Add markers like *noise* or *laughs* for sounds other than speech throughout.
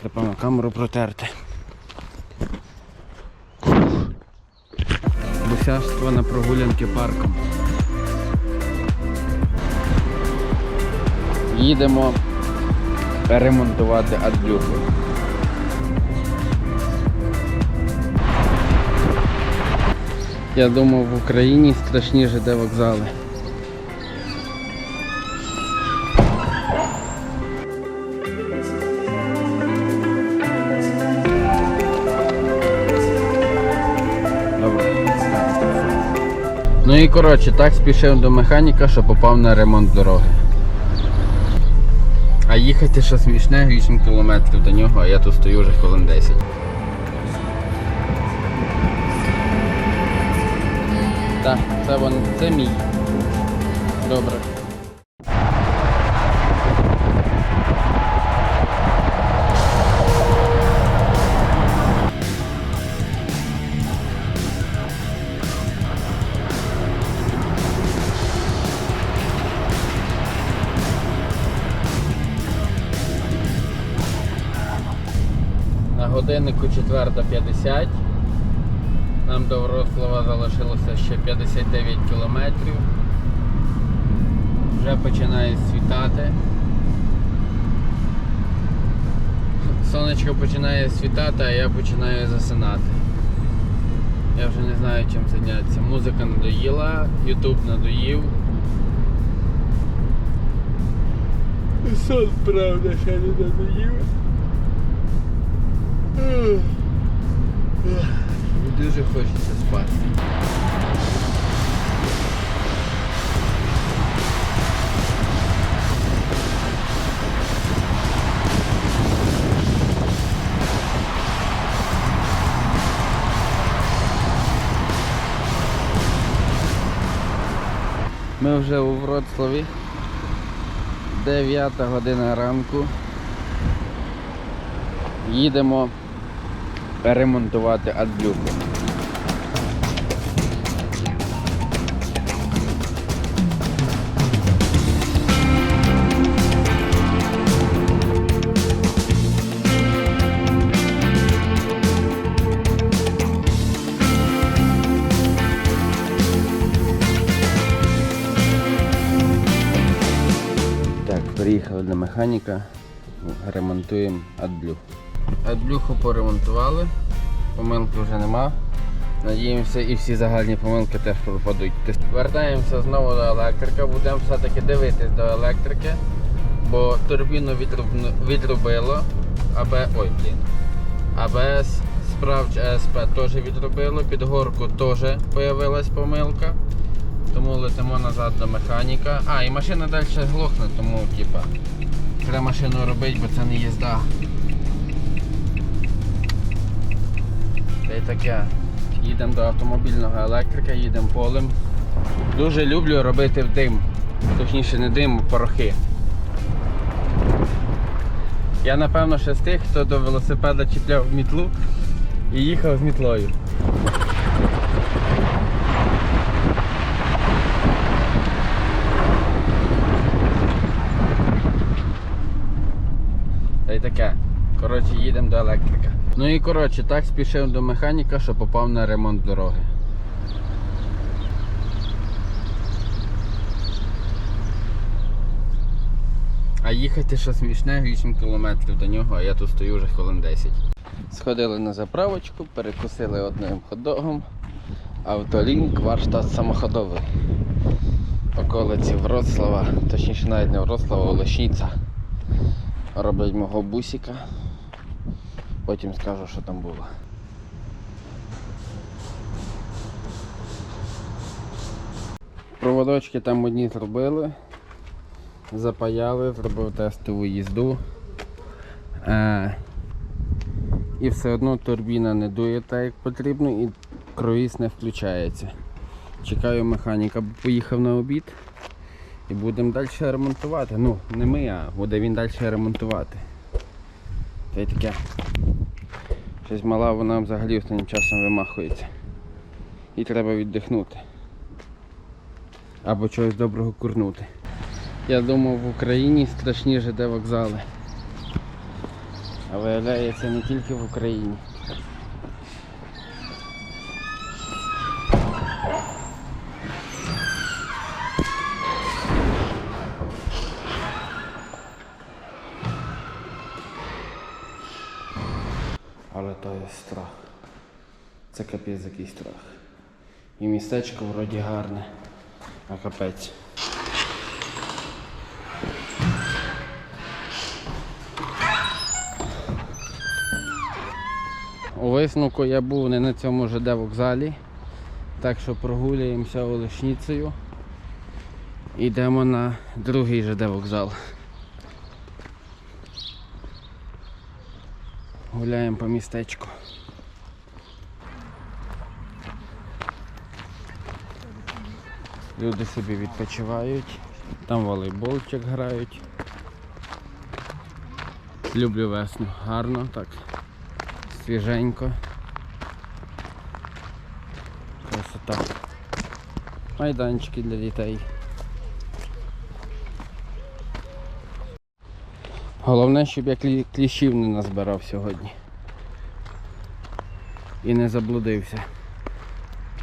Треба камеру протерти. Бусяжство на прогулянки парком. Їдемо перемонтувати адблюху. Я думав, в Україні страшні ЖД вокзали. І коротше, так спішив до механіка, що попав на ремонт дороги. А їхати що смішне 8 кілометрів до нього, а я тут стою вже хвилин 10. Так, це вон, це мій. Добре. 4.50. Нам до Вроцлава залишилося ще 59 кілометрів. Вже починає світати. Сонечко починає світати, а я починаю засинати. Я вже не знаю чим зайнятися. Музика надоїла, Ютуб надоїв. Сон, правда, ще не надоїв. Дуже хочеться спати. Ми вже у Вроцлаві. 9 година ранку. Їдемо перемонтувати адблюку. Приїхали до механіка, ремонтуємо адблюху. Адблюху поремонтували, помилки вже нема. Надіємося і всі загальні помилки теж пропадуть. Вертаємося знову до електрика, будемо все-таки дивитись до електрики, бо турбіну відрубно- відрубило, АБ... Ой, блін. АБС, справч АСП теж відрубило, під горку теж з'явилась помилка. Тому летимо назад до механіка. А, і машина далі глохне, тому типа треба машину робити, бо це не їзда. Та й таке. Їдемо до автомобільного електрика, їдемо полем. Дуже люблю робити дим. Точніше не дим, а порохи. Я напевно ще з тих, хто до велосипеда чіпляв мітлу і їхав з мітлою. Та й таке. Коротше, їдемо до електрика. Ну і коротше, так спішив до механіка, що попав на ремонт дороги. А їхати що смішне 8 кілометрів до нього, а я тут стою вже хвилин 10. Сходили на заправочку, перекусили одним ходогом. Автолінк, варштат самоходовий. Околиці Вроцлава, точніше навіть не Вроцлава, а Олешніця. Роблять мого бусика. Потім скажу, що там було. Проводочки там одні зробили, запаяли, зробив тестову їзду. Е, і все одно турбіна не дує так, як потрібно, і круїз не включається. Чекаю механіка, бо поїхав на обід. І будемо далі ремонтувати. Ну, не ми, а буде він далі ремонтувати. Та таке. Щось мала вона взагалі останнім часом вимахується. І треба віддихнути. Або чогось доброго курнути. Я думав в Україні страшні ЖД вокзали. А виявляється не тільки в Україні. Але то є страх. Це капець який страх. І містечко вроді гарне, а капець. У висновку я був не на цьому ЖД вокзалі, так що прогулюємося Олешніцею. Йдемо на другий ЖД вокзал. Гуляємо по містечку. Люди собі відпочивають, там волейболчик грають. Люблю весну, гарно так, свіженько. Красота. Майданчики для дітей. Головне, щоб я кліщів не назбирав сьогодні. І не заблудився.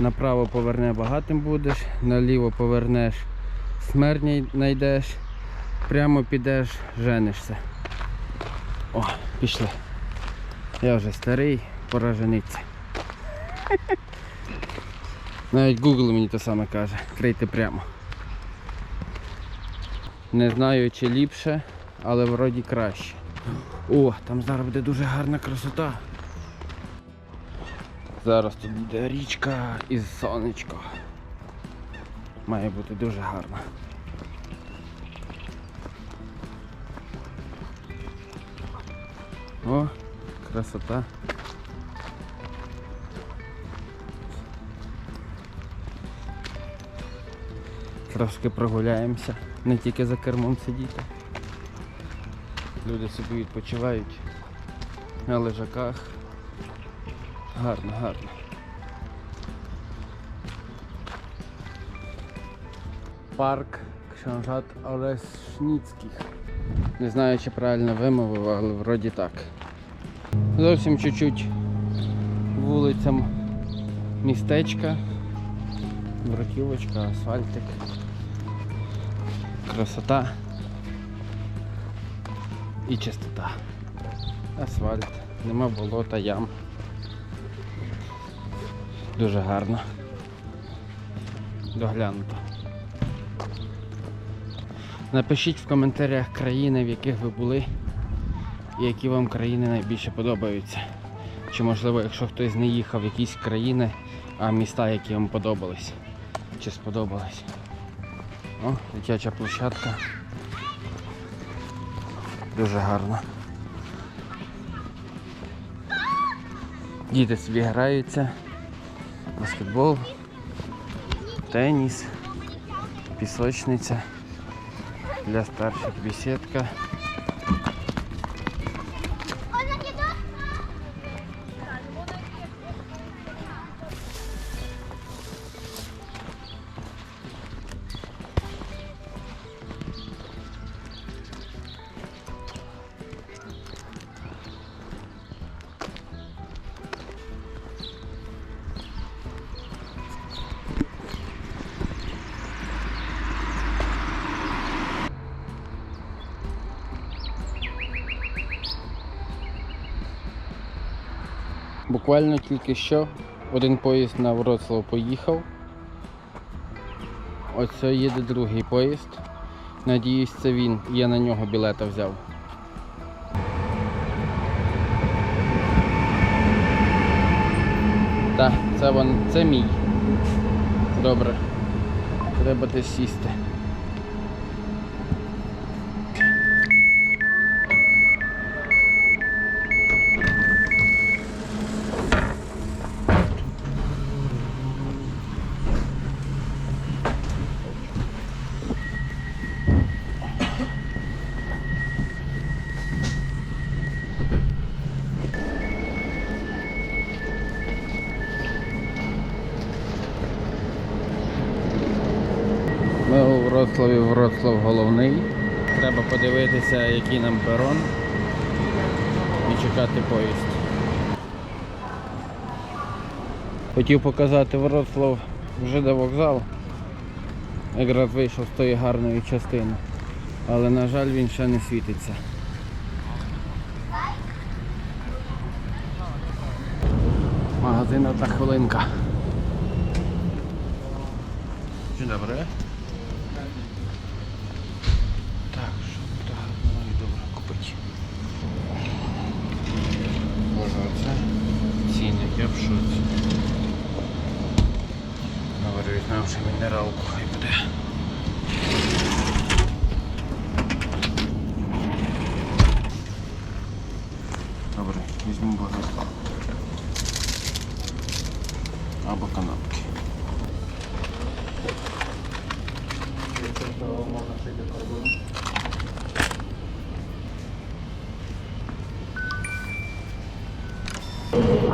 Направо поверне багатим будеш, наліво повернеш, смертні знайдеш, прямо підеш, женишся. О, пішли. Я вже старий, пора жениться. *laughs* Навіть Google мені те саме каже, крийте прямо. Не знаю чи ліпше, але вроді краще. О, там зараз буде дуже гарна красота. Зараз тут буде річка і сонечко. Має бути дуже гарно. О, красота. Трошки прогуляємося, не тільки за кермом сидіти. Люди собі відпочивають на лежаках. Гарно, гарно. Парк Кшанжат Олешніцьких. Не знаю, чи правильно вимовив, але вроді так. Зовсім чуть-чуть вулицям містечка. Бруківочка, асфальтик. Красота і чистота. Асфальт, нема болота, ям. Дуже гарно. Доглянуто. Напишіть в коментарях країни, в яких ви були, і які вам країни найбільше подобаються. Чи можливо, якщо хтось не їхав в якісь країни, а міста, які вам подобались. Чи сподобались. О, дитяча площадка. Дуже гарно. Діти собі граються. Баскетбол, теніс, пісочниця. Для старших бесідка. Буквально тільки що один поїзд на Вроцлав поїхав. Оце їде другий поїзд. Надіюсь, це він. Я на нього білета взяв. Так, це вон, це мій. Добре. Треба десь сісти. Вроцлаві, Вроцлав головний. Треба подивитися, який нам перон і чекати поїзд. Хотів показати Вроцлав ЖД вокзал. Якраз вийшов з тої гарної частини. Але на жаль він ще не світиться. Магазин одна хвилинка. Dzień dobry. Шоці. Говорю, візьмемо ще мінералку, хай буде.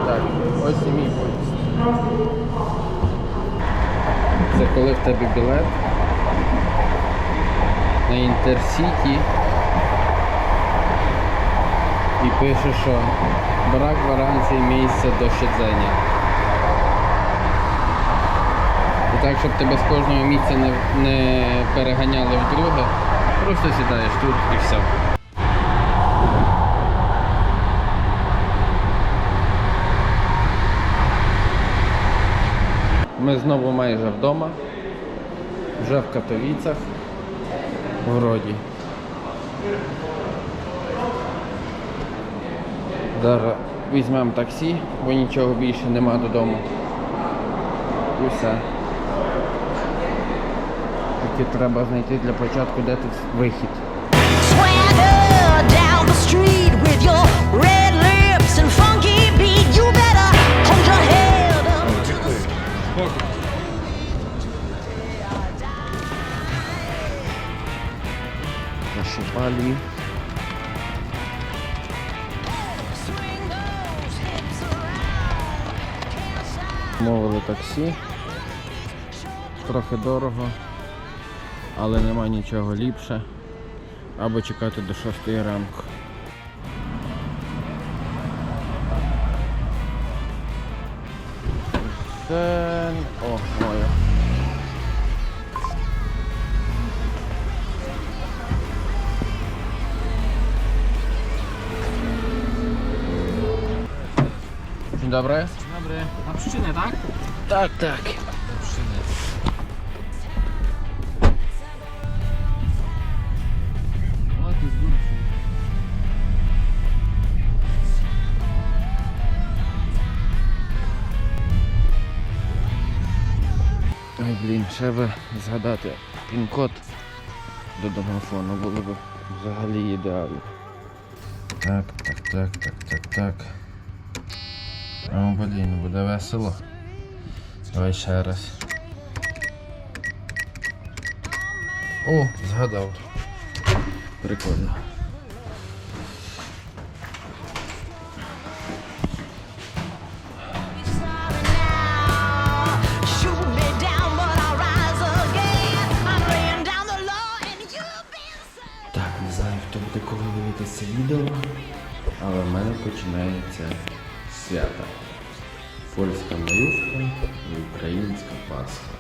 Так, ось і мій поїзд. Це коли в тебе білет на Інтерсіті і пише, що брак гарантії місця до щодзення. І так, щоб тебе з кожного місця не, не переганяли в друге, просто сідаєш тут і все. Ми знову майже вдома, вже в Катовіцях, вроді. Зараз візьмемо таксі, бо нічого більше нема додому. І все. Тільки треба знайти для початку, де тут вихід. Stop. Мовили таксі. Трохи дорого, але нема нічого ліпше. Або чекати до 6 ранку. Це... О, моє. Dzień dobry. Dobry. Na przyczynę, tak? Tak, tak. Przyczynę. O, ty z góry. Ой, блін, ще би згадати пін-код до домофону було б взагалі ідеально. Так, так, так, так, так, так. О, блін, буде весело. Давай ще раз. О, згадав. Прикольно. Так, не знаю, хто буде коли дивитися відео, але в мене починається свято. Польська малюшка і українська Пасха.